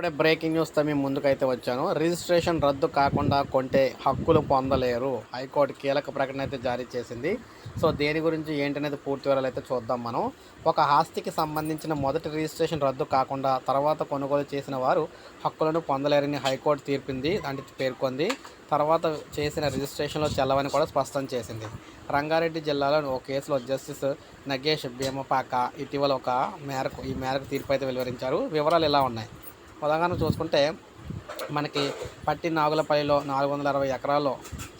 ఇప్పుడే బ్రేకింగ్ న్యూస్తో మేము ముందుకైతే వచ్చాను. రిజిస్ట్రేషన్ రద్దు కాకుండా కొంటే హక్కులు పొందలేరు. హైకోర్టు కీలక ప్రకటన అయితే జారీ చేసింది. సో దేని గురించి ఏంటనేది పూర్తి వివరాలు అయితే చూద్దాం మనం. ఒక ఆస్తికి సంబంధించిన మొదటి రిజిస్ట్రేషన్ రద్దు కాకుండా తర్వాత కొనుగోలు చేసిన వారు హక్కులను పొందలేరని హైకోర్టు తీర్పింది అంటే పేర్కొంది. తర్వాత చేసిన రిజిస్ట్రేషన్లో చెల్లవని కూడా స్పష్టం చేసింది. రంగారెడ్డి జిల్లాలో ఓ కేసులో జస్టిస్ నగేష్ భీమపాక ఇటీవల ఒక మేరకు ఈ మేరకు తీర్పు అయితే వెలువరించారు. వివరాలు ఇలా ఉన్నాయి? ఉదాహరణ చూసుకుంటే మనకి పట్టి నాగులపల్లిలో నాలుగు వందల అరవై ఎకరాల్లో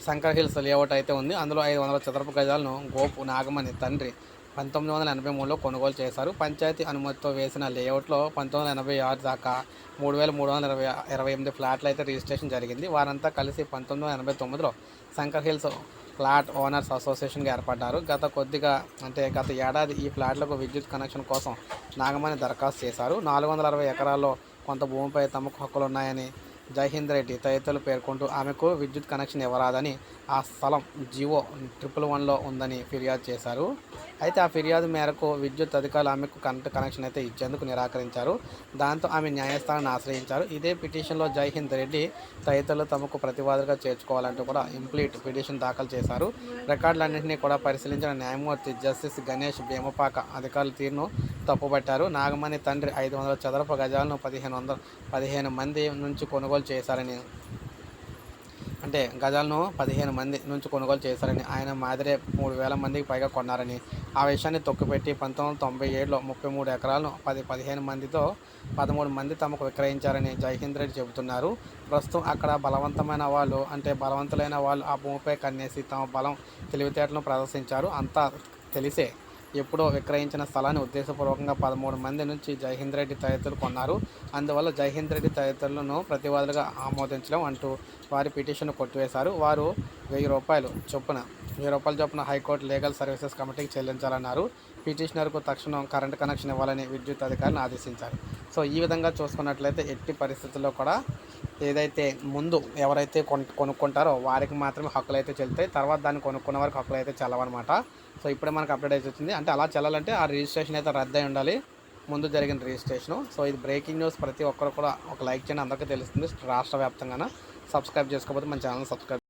శంకర్ హిల్స్ లేఅవుట్ అయితే ఉంది. అందులో ఐదు వందల చదరపు గజాలను గోపు నాగమణి తండ్రి పంతొమ్మిది వందల ఎనభై మూడులో కొనుగోలు చేశారు. పంచాయతీ అనుమతితో వేసిన లేఅవుట్లో పంతొమ్మిది వందల ఎనభై ఆరు దాకా మూడు వేల మూడు వందల ఇరవై ఇరవై ఎనిమిది ఫ్లాట్లు అయితే రిజిస్ట్రేషన్ జరిగింది. వారంతా కలిసి పంతొమ్మిది వందల ఎనభై తొమ్మిదిలో శంకర్ హిల్స్ ఫ్లాట్ ఓనర్స్ అసోసియేషన్గా ఏర్పడ్డారు. గత కొద్దిగా అంటే గత ఏడాది ఈ ఫ్లాట్లకు విద్యుత్ కనెక్షన్ కోసం నాగమణి దరఖాస్తు చేశారు. నాలుగు వందల అరవై ఎకరాల్లో కొంత భూమిపై తమకు హక్కులు ఉన్నాయని జైహింద్ రెడ్డి తదితరులు పేర్కొంటూ ఆమెకు విద్యుత్ కనెక్షన్ ఇవ్వరాదని ఆ స్థలం జివో ట్రిపుల్ వన్లో ఉందని ఫిర్యాదు చేశారు. అయితే ఆ ఫిర్యాదు మేరకు విద్యుత్ అధికారులు ఆమెకు కరెంట్ కనెక్షన్ అయితే ఇచ్చేందుకు నిరాకరించారు. దాంతో ఆమె న్యాయస్థానాన్ని ఆశ్రయించారు. ఇదే పిటిషన్లో జైహింద్ రెడ్డి తదితరులు తమకు ప్రతివాదులుగా చేర్చుకోవాలంటూ కూడా ఇంప్లీట్ పిటిషన్ దాఖలు చేశారు. రికార్డులన్నింటినీ కూడా పరిశీలించిన న్యాయమూర్తి జస్టిస్ గణేష్ భీమపాక అధికారుల తీరును తప్పుపట్టారు. నాగమణి తండ్రి ఐదు వందల చదరపు గజాలను పదిహేను వందల పదిహేను మంది నుంచి కొనుగోలు చేశారని అంటే గజాలను పదిహేను మంది నుంచి కొనుగోలు చేశారని ఆయన మాదిరే మూడు వేల మందికి పైగా కొన్నారని ఆ విషయాన్ని తొక్కుపెట్టి పంతొమ్మిది వందల తొంభై ఏడులో ముప్పై మూడు ఎకరాలను పది పదిహేను మందితో పదమూడు మంది తమకు విక్రయించారని జైహింద్ రెడ్డి చెబుతున్నారు. ప్రస్తుతం అక్కడ బలవంతమైన వాళ్ళు అంటే బలవంతులైన వాళ్ళు ఆ భూమిపై కన్నేసి తమ బలం తెలివితేటలను ప్రదర్శించారు. అంతా తెలిసే ఎప్పుడో విక్రయించిన స్థలాన్ని ఉద్దేశపూర్వకంగా పదమూడు మంది నుంచి జైహింద్ రెడ్డి తదితరులు కొన్నారు. అందువల్ల జైహింద్ రెడ్డి తదితరులను ప్రతివాదులుగా ఆమోదించడం అంటూ వారి పిటిషన్ కొట్టివేశారు. వారు వెయ్యి రూపాయలు చొప్పున వెయ్యి రూపాయల చొప్పున హైకోర్టు లీగల్ సర్వీసెస్ కమిటీకి చెల్లించాలన్నారు. పిటిషనర్కు తక్షణం కరెంట్ కనెక్షన్ ఇవ్వాలని విద్యుత్ అధికారిని ఆదేశించారు. సో ఈ విధంగా చూసుకున్నట్లయితే ఎట్టి పరిస్థితుల్లో కూడా ఏదైతే ముందు ఎవరైతే కొను కొనుక్కుంటారో వారికి మాత్రమే హక్కులు అయితే చెల్లుతాయి. తర్వాత దాన్ని కొనుక్కున్న వారికి హక్కులు అయితే చల్లవన్నమాట. సో ఇప్పుడే మనకు అప్డేట్ అయితే వచ్చింది. అంటే అలా చెల్లాలంటే ఆ రిజిస్ట్రేషన్ అయితే రద్దయి ఉండాలి. ముందు జరిగిన రిజిస్ట్రేషను. సో ఇది బ్రేకింగ్ న్యూస్. ప్రతి ఒక్కరు కూడా ఒక లైక్ చేయండి. అందరికీ తెలుస్తుంది. రాష్ట్ర వ్యాప్తంగా సబ్స్క్రైబ్ చేసుకోకపోతే మన ఛానల్ సబ్స్క్రైబ్